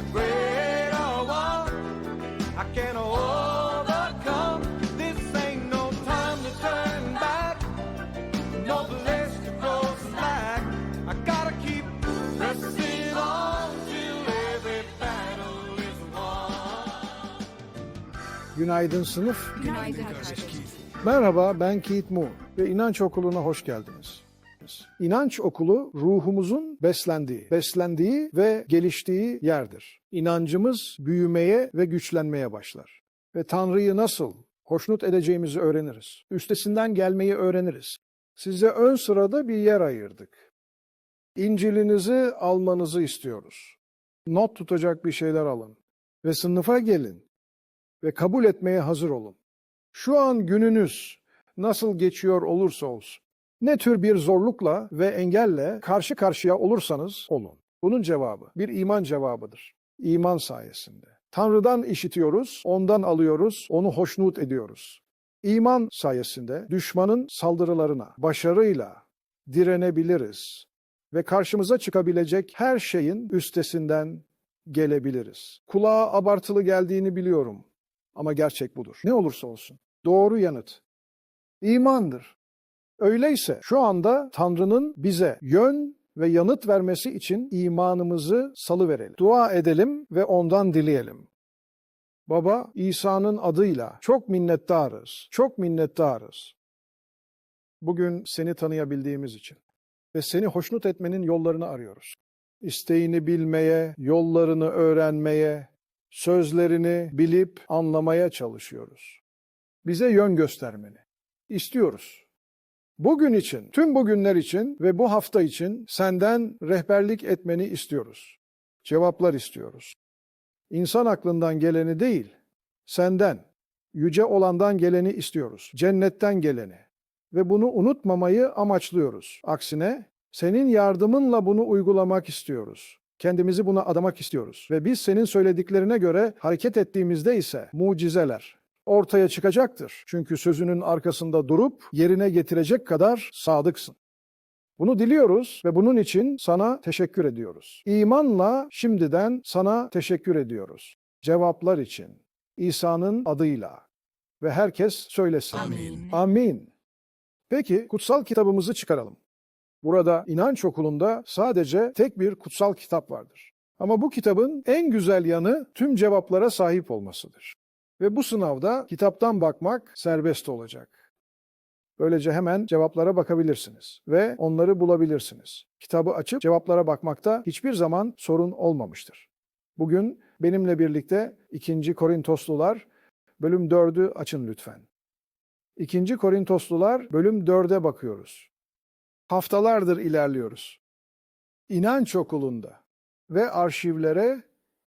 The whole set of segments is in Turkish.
the greater one. I can overcome. This ain't no time to turn back. No place to grow slack. I gotta keep pressing on till every battle is won. Günaydın sınıf. Günaydın. Merhaba ben Keith Moore ve İnanç Okulu'na hoş geldiniz. İnanç Okulu ruhumuzun beslendiği, beslendiği ve geliştiği yerdir. İnancımız büyümeye ve güçlenmeye başlar. Ve Tanrı'yı nasıl hoşnut edeceğimizi öğreniriz. Üstesinden gelmeyi öğreniriz. Size ön sırada bir yer ayırdık. İncilinizi almanızı istiyoruz. Not tutacak bir şeyler alın ve sınıfa gelin ve kabul etmeye hazır olun. Şu an gününüz nasıl geçiyor olursa olsun, ne tür bir zorlukla ve engelle karşı karşıya olursanız olun. Bunun cevabı bir iman cevabıdır. İman sayesinde. Tanrı'dan işitiyoruz, ondan alıyoruz, onu hoşnut ediyoruz. İman sayesinde düşmanın saldırılarına başarıyla direnebiliriz ve karşımıza çıkabilecek her şeyin üstesinden gelebiliriz. Kulağa abartılı geldiğini biliyorum ama gerçek budur. Ne olursa olsun. Doğru yanıt imandır. Öyleyse şu anda Tanrı'nın bize yön ve yanıt vermesi için imanımızı salıverelim. Dua edelim ve ondan dileyelim. Baba İsa'nın adıyla çok minnettarız. Çok minnettarız. Bugün seni tanıyabildiğimiz için ve seni hoşnut etmenin yollarını arıyoruz. İsteğini bilmeye, yollarını öğrenmeye, sözlerini bilip anlamaya çalışıyoruz. Bize yön göstermeni istiyoruz. Bugün için, tüm bugünler için ve bu hafta için senden rehberlik etmeni istiyoruz. Cevaplar istiyoruz. İnsan aklından geleni değil, senden, yüce olandan geleni istiyoruz. Cennetten geleni. Ve bunu unutmamayı amaçlıyoruz. Aksine senin yardımınla bunu uygulamak istiyoruz. Kendimizi buna adamak istiyoruz. Ve biz senin söylediklerine göre hareket ettiğimizde ise mucizeler ortaya çıkacaktır. Çünkü sözünün arkasında durup yerine getirecek kadar sadıksın. Bunu diliyoruz ve bunun için sana teşekkür ediyoruz. İmanla şimdiden sana teşekkür ediyoruz. Cevaplar için İsa'nın adıyla ve herkes söylesin. Amin. Amin. Peki kutsal kitabımızı çıkaralım. Burada inanç okulunda sadece tek bir kutsal kitap vardır. Ama bu kitabın en güzel yanı tüm cevaplara sahip olmasıdır. Ve bu sınavda kitaptan bakmak serbest olacak. Böylece hemen cevaplara bakabilirsiniz ve onları bulabilirsiniz. Kitabı açıp cevaplara bakmakta hiçbir zaman sorun olmamıştır. Bugün benimle birlikte 2. Korintoslular bölüm 4'ü açın lütfen. 2. Korintoslular bölüm 4'e bakıyoruz. Haftalardır ilerliyoruz. İnanç okulunda ve arşivlere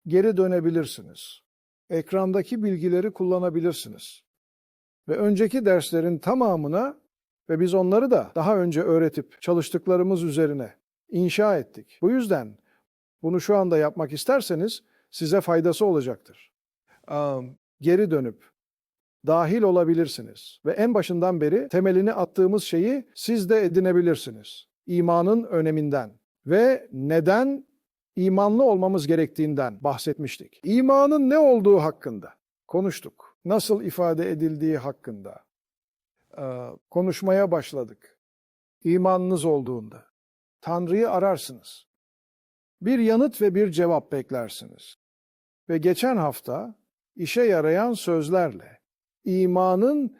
geri dönebilirsiniz. Ekrandaki bilgileri kullanabilirsiniz. Ve önceki derslerin tamamına ve biz onları da daha önce öğretip çalıştıklarımız üzerine inşa ettik. Bu yüzden bunu şu anda yapmak isterseniz size faydası olacaktır. Geri dönüp dahil olabilirsiniz ve en başından beri temelini attığımız şeyi siz de edinebilirsiniz. İmanın öneminden ve neden imanlı olmamız gerektiğinden bahsetmiştik. İmanın ne olduğu hakkında konuştuk. Nasıl ifade edildiği hakkında konuşmaya başladık. İmanınız olduğunda Tanrı'yı ararsınız. Bir yanıt ve bir cevap beklersiniz. Ve geçen hafta işe yarayan sözlerle imanın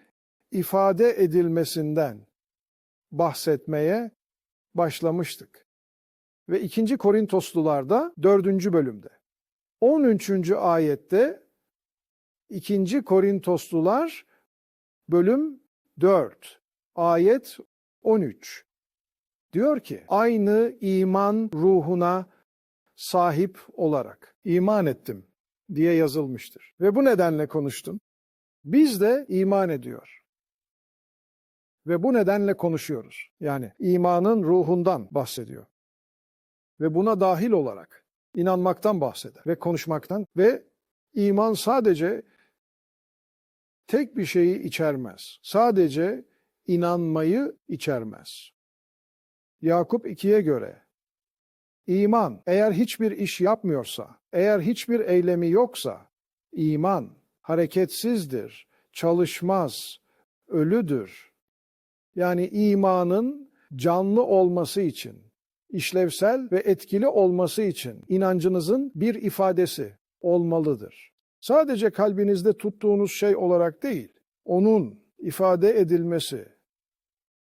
ifade edilmesinden bahsetmeye başlamıştık. Ve 2. Korintoslularda 4. bölümde 13. ayette 2. Korintoslular bölüm 4 ayet 13 diyor ki aynı iman ruhuna sahip olarak iman ettim diye yazılmıştır. Ve bu nedenle konuştum. Biz de iman ediyor. Ve bu nedenle konuşuyoruz. Yani imanın ruhundan bahsediyor. Ve buna dahil olarak inanmaktan bahseder ve konuşmaktan ve iman sadece tek bir şeyi içermez. Sadece inanmayı içermez. Yakup 2'ye göre İman eğer hiçbir iş yapmıyorsa, eğer hiçbir eylemi yoksa, iman hareketsizdir, çalışmaz, ölüdür. Yani imanın canlı olması için, işlevsel ve etkili olması için inancınızın bir ifadesi olmalıdır. Sadece kalbinizde tuttuğunuz şey olarak değil, onun ifade edilmesi,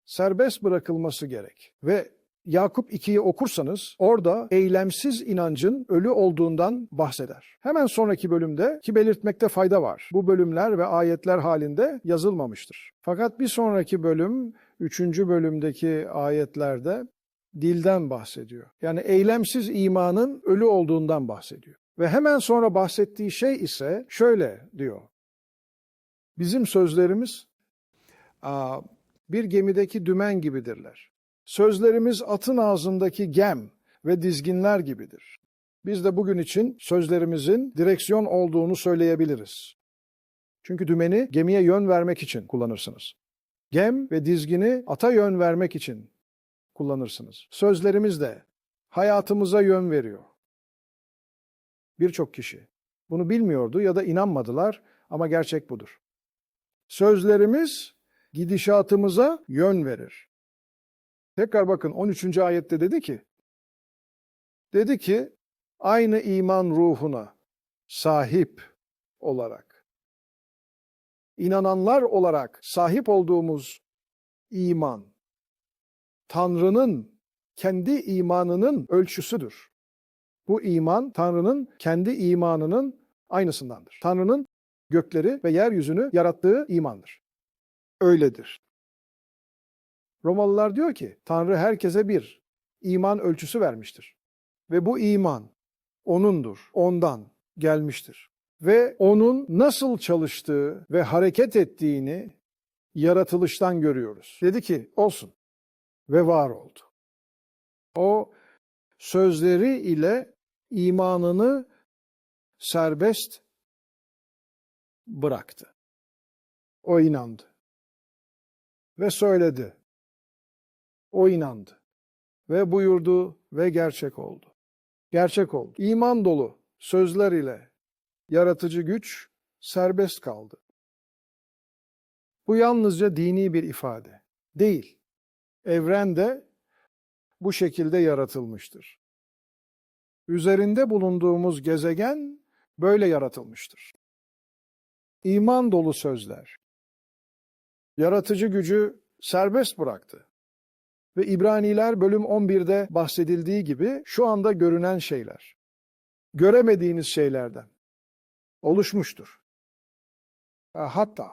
serbest bırakılması gerek. Ve Yakup 2'yi okursanız orada eylemsiz inancın ölü olduğundan bahseder. Hemen sonraki bölümde ki belirtmekte fayda var. Bu bölümler ve ayetler halinde yazılmamıştır. Fakat bir sonraki bölüm 3. bölümdeki ayetlerde dilden bahsediyor. Yani eylemsiz imanın ölü olduğundan bahsediyor. Ve hemen sonra bahsettiği şey ise şöyle diyor. Bizim sözlerimiz bir gemideki dümen gibidirler. Sözlerimiz atın ağzındaki gem ve dizginler gibidir. Biz de bugün için sözlerimizin direksiyon olduğunu söyleyebiliriz. Çünkü dümeni gemiye yön vermek için kullanırsınız. Gem ve dizgini ata yön vermek için kullanırsınız. Sözlerimiz de hayatımıza yön veriyor. Birçok kişi bunu bilmiyordu ya da inanmadılar ama gerçek budur. Sözlerimiz gidişatımıza yön verir. Tekrar bakın 13. ayette dedi ki, dedi ki aynı iman ruhuna sahip olarak, inananlar olarak sahip olduğumuz iman, Tanrı'nın kendi imanının ölçüsüdür. Bu iman Tanrı'nın kendi imanının aynısındandır. Tanrı'nın gökleri ve yeryüzünü yarattığı imandır. Öyledir. Romalılar diyor ki Tanrı herkese bir iman ölçüsü vermiştir. Ve bu iman O'nundur, ondan gelmiştir. Ve O'nun nasıl çalıştığı ve hareket ettiğini yaratılıştan görüyoruz. Dedi ki olsun ve var oldu. O sözleri ile imanını serbest bıraktı. O inandı ve söyledi. O inandı ve buyurdu ve gerçek oldu. Gerçek oldu. İman dolu sözler ile yaratıcı güç serbest kaldı. Bu yalnızca dini bir ifade değil. Evren de bu şekilde yaratılmıştır. Üzerinde bulunduğumuz gezegen böyle yaratılmıştır. İman dolu sözler. Yaratıcı gücü serbest bıraktı. Ve İbraniler bölüm 11'de bahsedildiği gibi şu anda görünen şeyler. Göremediğiniz şeylerden oluşmuştur. Hatta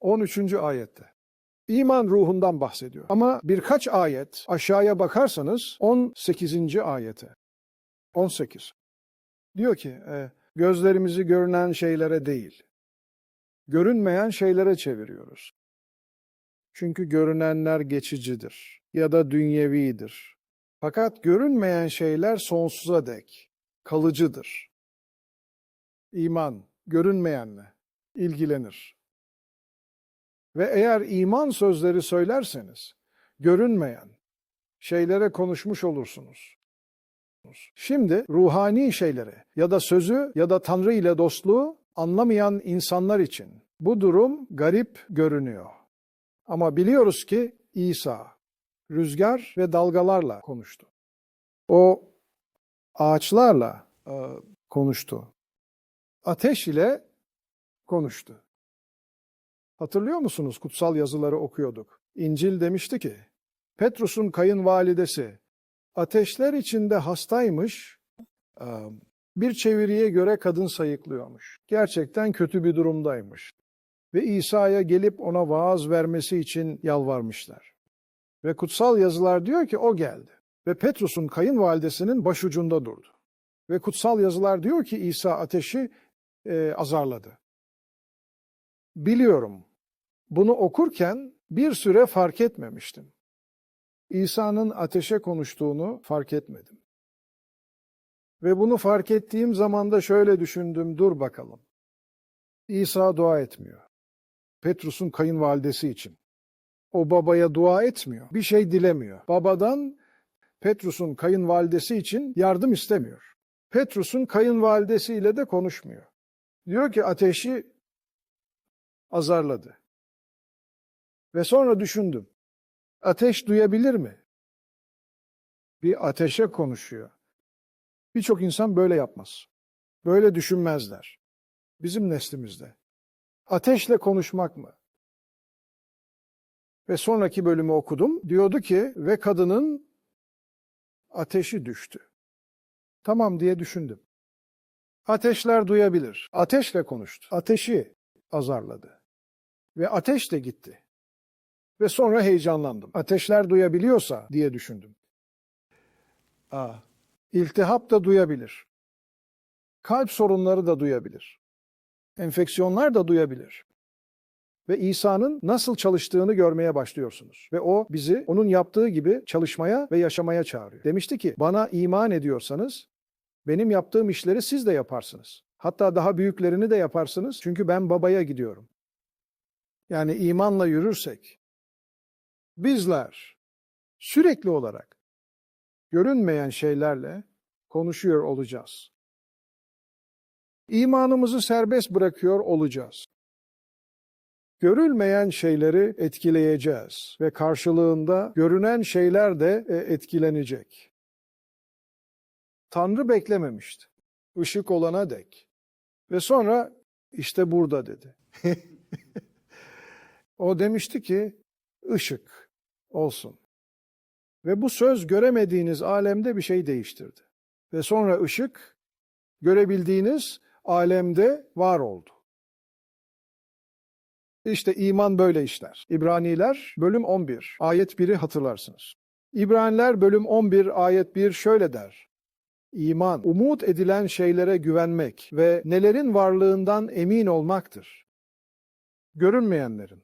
13. ayette İman ruhundan bahsediyor. Ama birkaç ayet aşağıya bakarsanız 18. ayete. 18. Diyor ki e, gözlerimizi görünen şeylere değil, görünmeyen şeylere çeviriyoruz. Çünkü görünenler geçicidir ya da dünyevidir. Fakat görünmeyen şeyler sonsuza dek kalıcıdır. İman görünmeyenle ilgilenir. Ve eğer iman sözleri söylerseniz görünmeyen şeylere konuşmuş olursunuz. Şimdi ruhani şeyleri ya da sözü ya da Tanrı ile dostluğu anlamayan insanlar için bu durum garip görünüyor. Ama biliyoruz ki İsa rüzgar ve dalgalarla konuştu. O ağaçlarla e, konuştu. Ateş ile konuştu. Hatırlıyor musunuz kutsal yazıları okuyorduk. İncil demişti ki, Petrus'un kayınvalidesi ateşler içinde hastaymış, bir çeviriye göre kadın sayıklıyormuş. Gerçekten kötü bir durumdaymış. Ve İsa'ya gelip ona vaaz vermesi için yalvarmışlar. Ve kutsal yazılar diyor ki o geldi. Ve Petrus'un kayınvalidesinin başucunda durdu. Ve kutsal yazılar diyor ki İsa ateşi e, azarladı. Biliyorum bunu okurken bir süre fark etmemiştim. İsa'nın ateşe konuştuğunu fark etmedim. Ve bunu fark ettiğim zaman da şöyle düşündüm, dur bakalım. İsa dua etmiyor. Petrus'un kayınvalidesi için. O babaya dua etmiyor. Bir şey dilemiyor. Babadan Petrus'un kayınvalidesi için yardım istemiyor. Petrus'un kayınvalidesiyle de konuşmuyor. Diyor ki ateşi azarladı. Ve sonra düşündüm. Ateş duyabilir mi? Bir ateşe konuşuyor. Birçok insan böyle yapmaz. Böyle düşünmezler. Bizim neslimizde. Ateşle konuşmak mı? Ve sonraki bölümü okudum. Diyordu ki ve kadının ateşi düştü. Tamam diye düşündüm. Ateşler duyabilir. Ateşle konuştu. Ateşi azarladı. Ve ateş de gitti. Ve sonra heyecanlandım. Ateşler duyabiliyorsa diye düşündüm. Aa, iltihap da duyabilir. Kalp sorunları da duyabilir. Enfeksiyonlar da duyabilir. Ve İsa'nın nasıl çalıştığını görmeye başlıyorsunuz. Ve o bizi onun yaptığı gibi çalışmaya ve yaşamaya çağırıyor. Demişti ki bana iman ediyorsanız benim yaptığım işleri siz de yaparsınız. Hatta daha büyüklerini de yaparsınız çünkü ben babaya gidiyorum. Yani imanla yürürsek bizler sürekli olarak görünmeyen şeylerle konuşuyor olacağız. İmanımızı serbest bırakıyor olacağız. Görülmeyen şeyleri etkileyeceğiz ve karşılığında görünen şeyler de e, etkilenecek. Tanrı beklememişti. Işık olana dek. Ve sonra işte burada dedi. o demişti ki ışık olsun. Ve bu söz göremediğiniz alemde bir şey değiştirdi. Ve sonra ışık görebildiğiniz alemde var oldu. İşte iman böyle işler. İbraniler bölüm 11 ayet 1'i hatırlarsınız. İbraniler bölüm 11 ayet 1 şöyle der. İman, umut edilen şeylere güvenmek ve nelerin varlığından emin olmaktır. Görünmeyenlerin,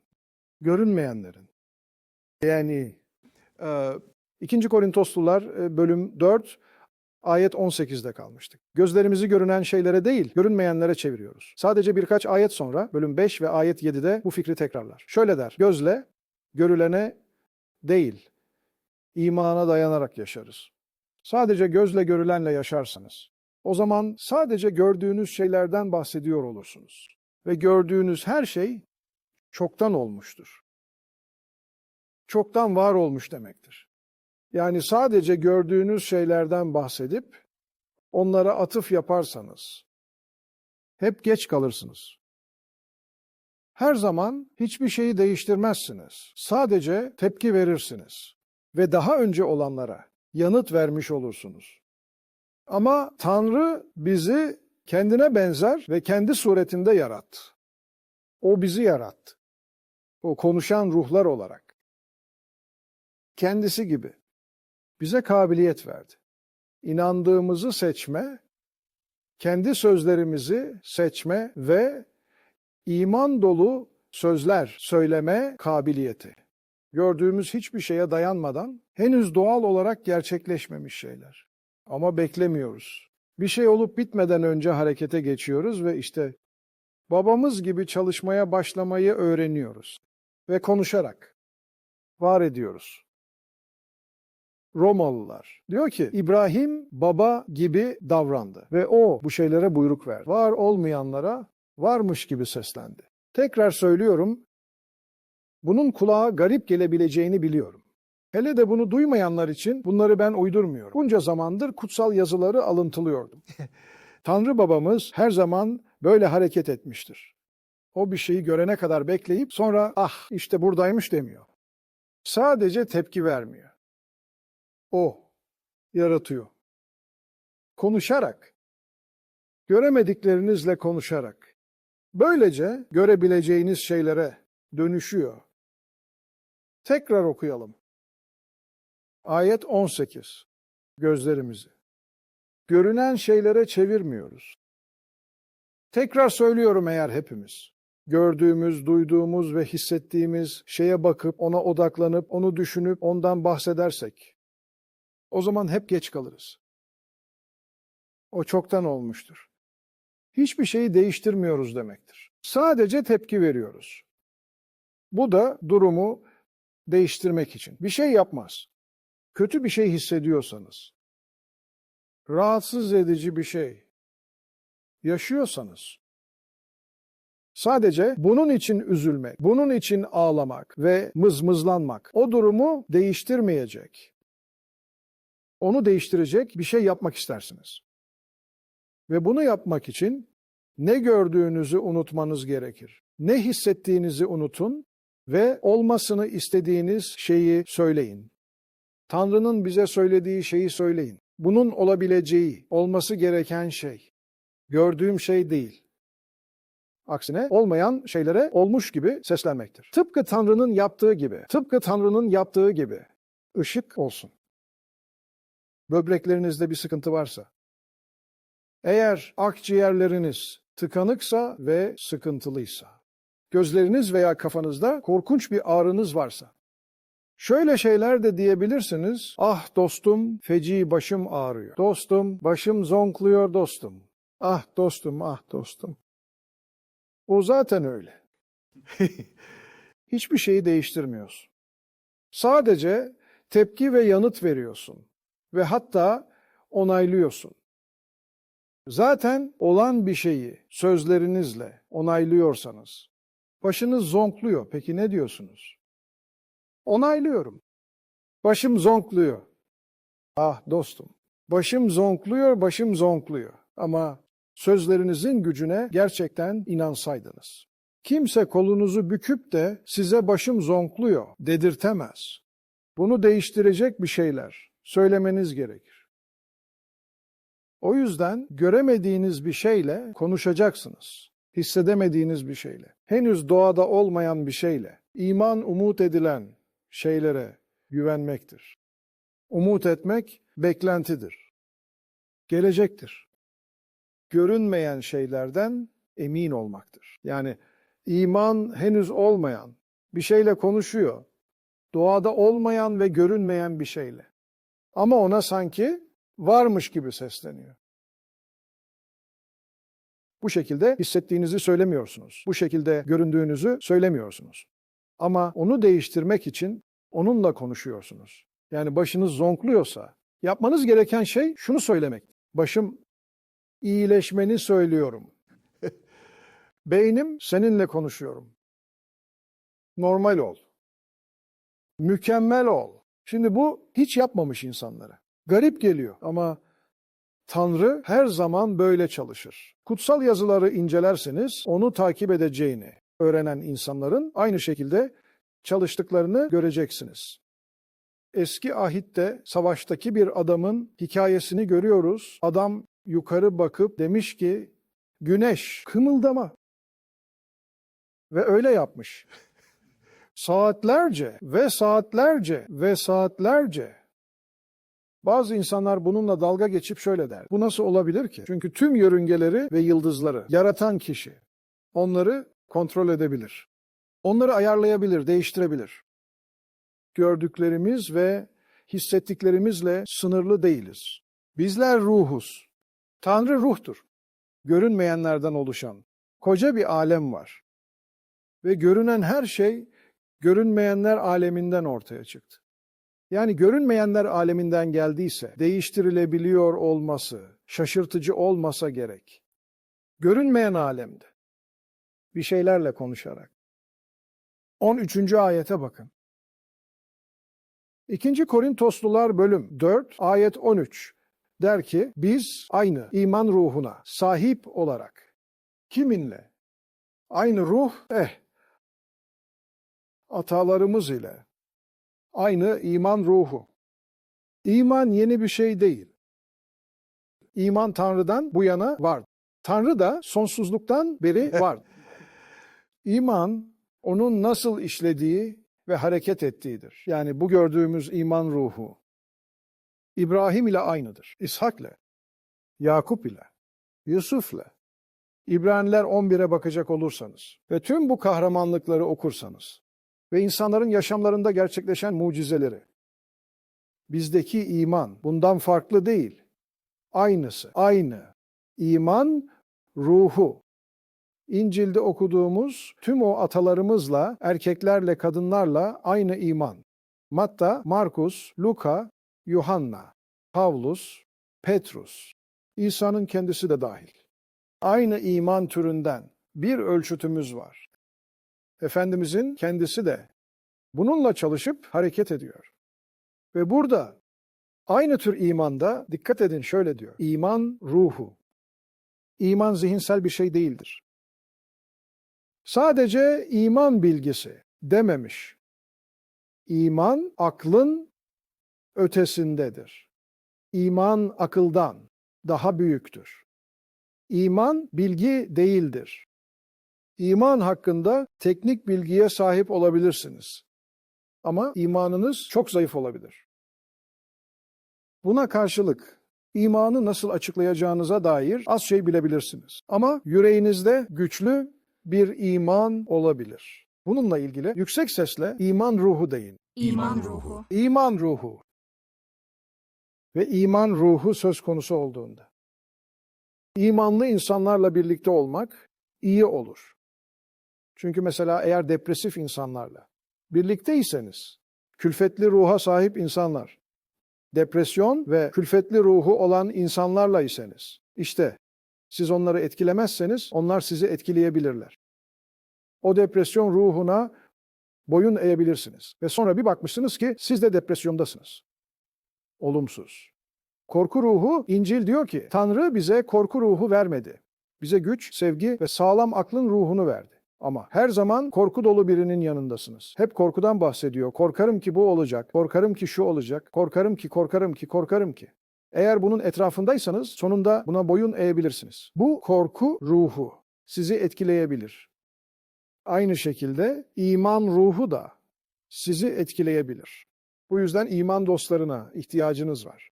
görünmeyenlerin. Yani e, 2. Korintoslular e, bölüm 4 ayet 18'de kalmıştık. Gözlerimizi görünen şeylere değil, görünmeyenlere çeviriyoruz. Sadece birkaç ayet sonra bölüm 5 ve ayet 7'de bu fikri tekrarlar. Şöyle der, gözle görülene değil, imana dayanarak yaşarız. Sadece gözle görülenle yaşarsanız, o zaman sadece gördüğünüz şeylerden bahsediyor olursunuz. Ve gördüğünüz her şey çoktan olmuştur. Çoktan var olmuş demektir. Yani sadece gördüğünüz şeylerden bahsedip onlara atıf yaparsanız hep geç kalırsınız. Her zaman hiçbir şeyi değiştirmezsiniz. Sadece tepki verirsiniz ve daha önce olanlara yanıt vermiş olursunuz. Ama Tanrı bizi kendine benzer ve kendi suretinde yarattı. O bizi yarattı. O konuşan ruhlar olarak. Kendisi gibi bize kabiliyet verdi. İnandığımızı seçme, kendi sözlerimizi seçme ve iman dolu sözler söyleme kabiliyeti. Gördüğümüz hiçbir şeye dayanmadan henüz doğal olarak gerçekleşmemiş şeyler. Ama beklemiyoruz. Bir şey olup bitmeden önce harekete geçiyoruz ve işte babamız gibi çalışmaya başlamayı öğreniyoruz ve konuşarak var ediyoruz. Romalılar. Diyor ki İbrahim baba gibi davrandı ve o bu şeylere buyruk verdi. Var olmayanlara varmış gibi seslendi. Tekrar söylüyorum. Bunun kulağa garip gelebileceğini biliyorum. Hele de bunu duymayanlar için bunları ben uydurmuyorum. Bunca zamandır kutsal yazıları alıntılıyordum. Tanrı babamız her zaman böyle hareket etmiştir. O bir şeyi görene kadar bekleyip sonra ah işte buradaymış demiyor. Sadece tepki vermiyor. O yaratıyor. Konuşarak, göremediklerinizle konuşarak, böylece görebileceğiniz şeylere dönüşüyor. Tekrar okuyalım. Ayet 18. Gözlerimizi. Görünen şeylere çevirmiyoruz. Tekrar söylüyorum eğer hepimiz. Gördüğümüz, duyduğumuz ve hissettiğimiz şeye bakıp, ona odaklanıp, onu düşünüp, ondan bahsedersek, o zaman hep geç kalırız. O çoktan olmuştur. Hiçbir şeyi değiştirmiyoruz demektir. Sadece tepki veriyoruz. Bu da durumu değiştirmek için. Bir şey yapmaz. kötü bir şey hissediyorsanız, rahatsız edici bir şey yaşıyorsanız, sadece bunun için üzülmek, bunun için ağlamak ve mızmızlanmak o durumu değiştirmeyecek. Onu değiştirecek bir şey yapmak istersiniz. Ve bunu yapmak için ne gördüğünüzü unutmanız gerekir. Ne hissettiğinizi unutun ve olmasını istediğiniz şeyi söyleyin. Tanrı'nın bize söylediği şeyi söyleyin. Bunun olabileceği, olması gereken şey. Gördüğüm şey değil. Aksine olmayan şeylere olmuş gibi seslenmektir. Tıpkı Tanrı'nın yaptığı gibi, tıpkı Tanrı'nın yaptığı gibi ışık olsun. Böbreklerinizde bir sıkıntı varsa, eğer akciğerleriniz tıkanıksa ve sıkıntılıysa, gözleriniz veya kafanızda korkunç bir ağrınız varsa, şöyle şeyler de diyebilirsiniz. Ah dostum, feci başım ağrıyor. Dostum, başım zonkluyor dostum. Ah dostum, ah dostum. O zaten öyle. Hiçbir şeyi değiştirmiyorsun. Sadece tepki ve yanıt veriyorsun ve hatta onaylıyorsun. Zaten olan bir şeyi sözlerinizle onaylıyorsanız, başınız zonkluyor. Peki ne diyorsunuz? Onaylıyorum. Başım zonkluyor. Ah dostum, başım zonkluyor, başım zonkluyor. Ama sözlerinizin gücüne gerçekten inansaydınız. Kimse kolunuzu büküp de size başım zonkluyor dedirtemez. Bunu değiştirecek bir şeyler söylemeniz gerekir. O yüzden göremediğiniz bir şeyle konuşacaksınız. Hissedemediğiniz bir şeyle. Henüz doğada olmayan bir şeyle. iman umut edilen şeylere güvenmektir. Umut etmek beklentidir. Gelecektir. Görünmeyen şeylerden emin olmaktır. Yani iman henüz olmayan bir şeyle konuşuyor. Doğada olmayan ve görünmeyen bir şeyle. Ama ona sanki varmış gibi sesleniyor. Bu şekilde hissettiğinizi söylemiyorsunuz. Bu şekilde göründüğünüzü söylemiyorsunuz. Ama onu değiştirmek için onunla konuşuyorsunuz. Yani başınız zonkluyorsa yapmanız gereken şey şunu söylemek. Başım iyileşmeni söylüyorum. Beynim seninle konuşuyorum. Normal ol. Mükemmel ol. Şimdi bu hiç yapmamış insanlara. Garip geliyor ama Tanrı her zaman böyle çalışır. Kutsal yazıları incelerseniz onu takip edeceğini öğrenen insanların aynı şekilde çalıştıklarını göreceksiniz. Eski ahitte savaştaki bir adamın hikayesini görüyoruz. Adam yukarı bakıp demiş ki güneş kımıldama. Ve öyle yapmış. Saatlerce ve saatlerce ve saatlerce bazı insanlar bununla dalga geçip şöyle der. Bu nasıl olabilir ki? Çünkü tüm yörüngeleri ve yıldızları yaratan kişi onları kontrol edebilir. Onları ayarlayabilir, değiştirebilir. Gördüklerimiz ve hissettiklerimizle sınırlı değiliz. Bizler ruhuz. Tanrı ruhtur. Görünmeyenlerden oluşan koca bir alem var. Ve görünen her şey görünmeyenler aleminden ortaya çıktı. Yani görünmeyenler aleminden geldiyse değiştirilebiliyor olması şaşırtıcı olmasa gerek. Görünmeyen alemde bir şeylerle konuşarak. 13. ayete bakın. 2. Korintoslular bölüm 4 ayet 13 der ki biz aynı iman ruhuna sahip olarak kiminle? Aynı ruh eh atalarımız ile aynı iman ruhu. İman yeni bir şey değil. İman Tanrı'dan bu yana var. Tanrı da sonsuzluktan beri var. İman onun nasıl işlediği ve hareket ettiğidir. Yani bu gördüğümüz iman ruhu İbrahim ile aynıdır. İshak ile, Yakup ile, Yusuf ile. İbraniler 11'e bakacak olursanız ve tüm bu kahramanlıkları okursanız ve insanların yaşamlarında gerçekleşen mucizeleri, bizdeki iman bundan farklı değil. Aynısı, aynı. İman ruhu. İncil'de okuduğumuz tüm o atalarımızla, erkeklerle, kadınlarla aynı iman. Matta, Markus, Luka Yuhanna, Pavlus, Petrus, İsa'nın kendisi de dahil. Aynı iman türünden bir ölçütümüz var. Efendimizin kendisi de bununla çalışıp hareket ediyor. Ve burada aynı tür imanda dikkat edin şöyle diyor. İman ruhu. İman zihinsel bir şey değildir. Sadece iman bilgisi dememiş. İman aklın ötesindedir. İman akıldan daha büyüktür. İman bilgi değildir. İman hakkında teknik bilgiye sahip olabilirsiniz. Ama imanınız çok zayıf olabilir. Buna karşılık imanı nasıl açıklayacağınıza dair az şey bilebilirsiniz. Ama yüreğinizde güçlü bir iman olabilir. Bununla ilgili yüksek sesle iman ruhu deyin. İman ruhu. İman ruhu. Ve iman ruhu söz konusu olduğunda. İmanlı insanlarla birlikte olmak iyi olur. Çünkü mesela eğer depresif insanlarla birlikteyseniz, külfetli ruha sahip insanlar, depresyon ve külfetli ruhu olan insanlarla iseniz, işte siz onları etkilemezseniz onlar sizi etkileyebilirler. O depresyon ruhuna boyun eğebilirsiniz. Ve sonra bir bakmışsınız ki siz de depresyondasınız. Olumsuz. Korku ruhu, İncil diyor ki, Tanrı bize korku ruhu vermedi. Bize güç, sevgi ve sağlam aklın ruhunu verdi. Ama her zaman korku dolu birinin yanındasınız. Hep korkudan bahsediyor. Korkarım ki bu olacak, korkarım ki şu olacak, korkarım ki, korkarım ki, korkarım ki. Eğer bunun etrafındaysanız sonunda buna boyun eğebilirsiniz. Bu korku ruhu sizi etkileyebilir. Aynı şekilde iman ruhu da sizi etkileyebilir. Bu yüzden iman dostlarına ihtiyacınız var.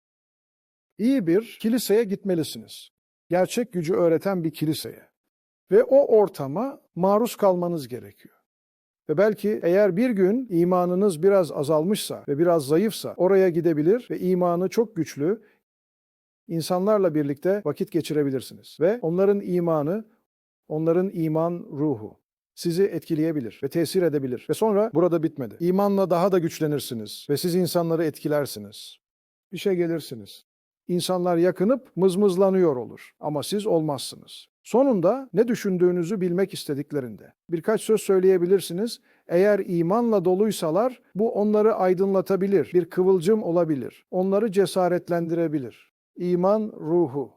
İyi bir kiliseye gitmelisiniz. Gerçek gücü öğreten bir kiliseye. Ve o ortama maruz kalmanız gerekiyor. Ve belki eğer bir gün imanınız biraz azalmışsa ve biraz zayıfsa oraya gidebilir ve imanı çok güçlü insanlarla birlikte vakit geçirebilirsiniz. Ve onların imanı, onların iman ruhu sizi etkileyebilir ve tesir edebilir. Ve sonra burada bitmedi. İmanla daha da güçlenirsiniz ve siz insanları etkilersiniz. İşe gelirsiniz. İnsanlar yakınıp mızmızlanıyor olur ama siz olmazsınız. Sonunda ne düşündüğünüzü bilmek istediklerinde birkaç söz söyleyebilirsiniz. Eğer imanla doluysalar bu onları aydınlatabilir, bir kıvılcım olabilir. Onları cesaretlendirebilir. İman ruhu.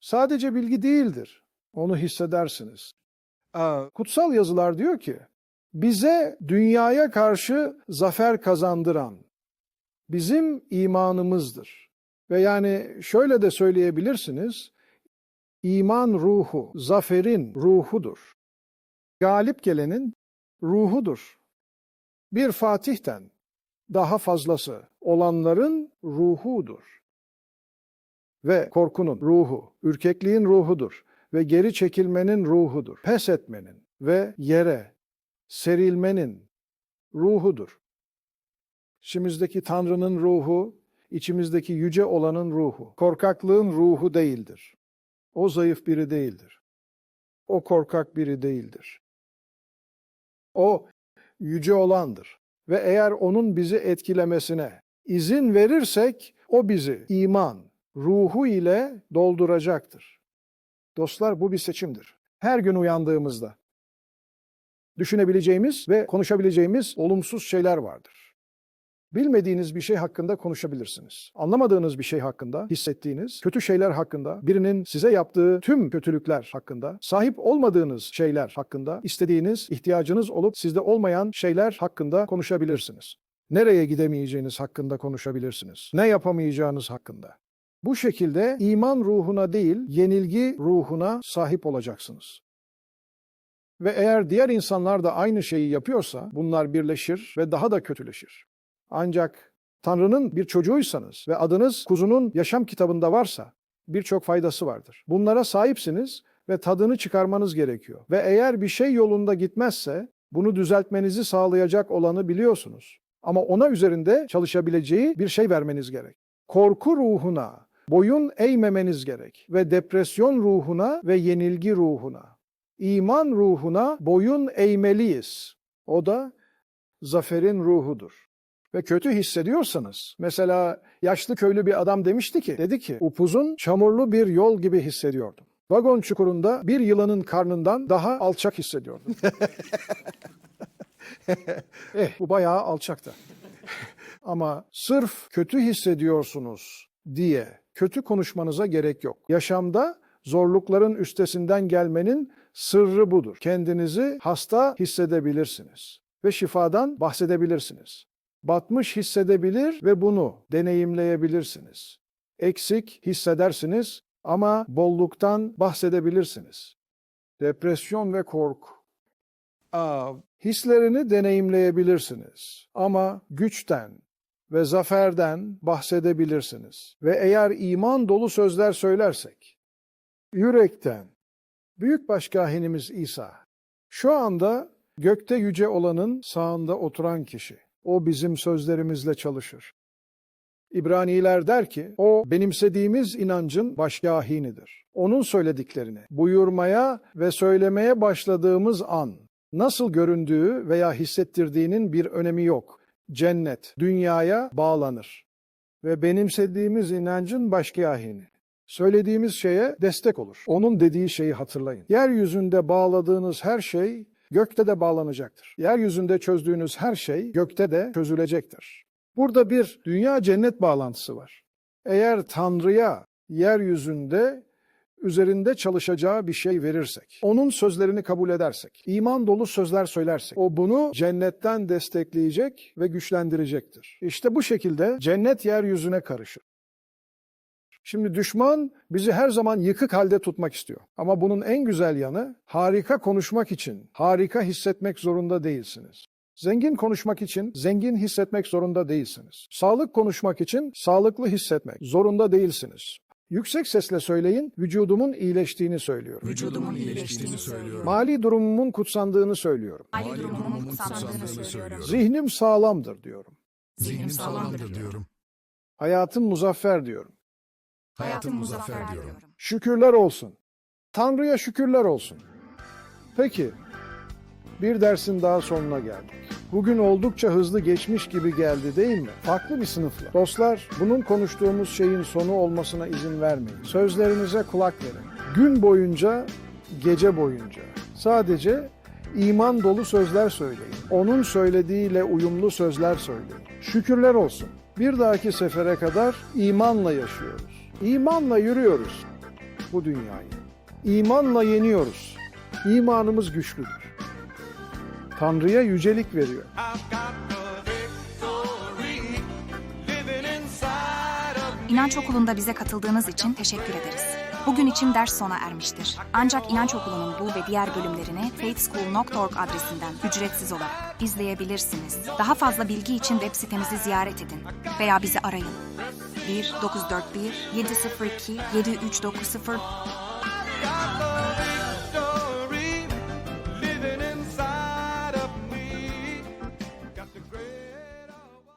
Sadece bilgi değildir. Onu hissedersiniz. Kutsal yazılar diyor ki, bize dünyaya karşı zafer kazandıran bizim imanımızdır. Ve yani şöyle de söyleyebilirsiniz, iman ruhu, zaferin ruhudur. Galip gelenin ruhudur. Bir fatihten daha fazlası olanların ruhudur. Ve korkunun ruhu, ürkekliğin ruhudur ve geri çekilmenin ruhudur. Pes etmenin ve yere serilmenin ruhudur. İçimizdeki Tanrı'nın ruhu, içimizdeki yüce olanın ruhu. Korkaklığın ruhu değildir. O zayıf biri değildir. O korkak biri değildir. O yüce olandır. Ve eğer onun bizi etkilemesine izin verirsek o bizi iman, ruhu ile dolduracaktır. Dostlar bu bir seçimdir. Her gün uyandığımızda düşünebileceğimiz ve konuşabileceğimiz olumsuz şeyler vardır. Bilmediğiniz bir şey hakkında konuşabilirsiniz. Anlamadığınız bir şey hakkında, hissettiğiniz kötü şeyler hakkında, birinin size yaptığı tüm kötülükler hakkında, sahip olmadığınız şeyler hakkında, istediğiniz, ihtiyacınız olup sizde olmayan şeyler hakkında konuşabilirsiniz. Nereye gidemeyeceğiniz hakkında konuşabilirsiniz. Ne yapamayacağınız hakkında. Bu şekilde iman ruhuna değil, yenilgi ruhuna sahip olacaksınız. Ve eğer diğer insanlar da aynı şeyi yapıyorsa bunlar birleşir ve daha da kötüleşir. Ancak Tanrı'nın bir çocuğuysanız ve adınız kuzunun yaşam kitabında varsa birçok faydası vardır. Bunlara sahipsiniz ve tadını çıkarmanız gerekiyor. Ve eğer bir şey yolunda gitmezse bunu düzeltmenizi sağlayacak olanı biliyorsunuz. Ama ona üzerinde çalışabileceği bir şey vermeniz gerek. Korku ruhuna boyun eğmemeniz gerek ve depresyon ruhuna ve yenilgi ruhuna, iman ruhuna boyun eğmeliyiz. O da zaferin ruhudur. Ve kötü hissediyorsanız, mesela yaşlı köylü bir adam demişti ki, dedi ki, upuzun çamurlu bir yol gibi hissediyordum. Vagon çukurunda bir yılanın karnından daha alçak hissediyordum. eh, bu bayağı alçakta. Ama sırf kötü hissediyorsunuz diye kötü konuşmanıza gerek yok. Yaşamda zorlukların üstesinden gelmenin sırrı budur. Kendinizi hasta hissedebilirsiniz ve şifadan bahsedebilirsiniz. Batmış hissedebilir ve bunu deneyimleyebilirsiniz. Eksik hissedersiniz ama bolluktan bahsedebilirsiniz. Depresyon ve korku. Aa, hislerini deneyimleyebilirsiniz ama güçten ve zaferden bahsedebilirsiniz. Ve eğer iman dolu sözler söylersek, yürekten, büyük başkahinimiz İsa, şu anda gökte yüce olanın sağında oturan kişi, o bizim sözlerimizle çalışır. İbraniler der ki, o benimsediğimiz inancın başkahinidir. Onun söylediklerini buyurmaya ve söylemeye başladığımız an, nasıl göründüğü veya hissettirdiğinin bir önemi yok. Cennet, dünyaya bağlanır. Ve benimsediğimiz inancın başkahini. Söylediğimiz şeye destek olur. Onun dediği şeyi hatırlayın. Yeryüzünde bağladığınız her şey gökte de bağlanacaktır. Yeryüzünde çözdüğünüz her şey gökte de çözülecektir. Burada bir dünya cennet bağlantısı var. Eğer Tanrı'ya yeryüzünde üzerinde çalışacağı bir şey verirsek, onun sözlerini kabul edersek, iman dolu sözler söylersek, o bunu cennetten destekleyecek ve güçlendirecektir. İşte bu şekilde cennet yeryüzüne karışır. Şimdi düşman bizi her zaman yıkık halde tutmak istiyor. Ama bunun en güzel yanı harika konuşmak için harika hissetmek zorunda değilsiniz. Zengin konuşmak için zengin hissetmek zorunda değilsiniz. Sağlık konuşmak için sağlıklı hissetmek zorunda değilsiniz. Yüksek sesle söyleyin, vücudumun iyileştiğini söylüyorum. Vücudumun iyileştiğini söylüyorum. Mali durumumun kutsandığını söylüyorum. Mali durumumun kutsandığını söylüyorum. Zihnim sağlamdır diyorum. Zihnim sağlamdır diyorum. Hayatım muzaffer diyorum. Hayatım muzaffer diyorum. Şükürler olsun. Tanrı'ya şükürler olsun. Peki, bir dersin daha sonuna geldik. Bugün oldukça hızlı geçmiş gibi geldi değil mi? Farklı bir sınıfla. Dostlar, bunun konuştuğumuz şeyin sonu olmasına izin vermeyin. Sözlerinize kulak verin. Gün boyunca, gece boyunca. Sadece iman dolu sözler söyleyin. Onun söylediğiyle uyumlu sözler söyleyin. Şükürler olsun. Bir dahaki sefere kadar imanla yaşıyoruz. İmanla yürüyoruz bu dünyayı. İmanla yeniyoruz. İmanımız güçlüdür. Tanrı'ya yücelik veriyor. İnanç Okulu'nda bize katıldığınız için teşekkür ederiz. Bugün için ders sona ermiştir. Ancak İnanç Okulu'nun bu ve diğer bölümlerini faithschool.org adresinden ücretsiz olarak izleyebilirsiniz. Daha fazla bilgi için web sitemizi ziyaret edin veya bizi arayın. 941 702 7390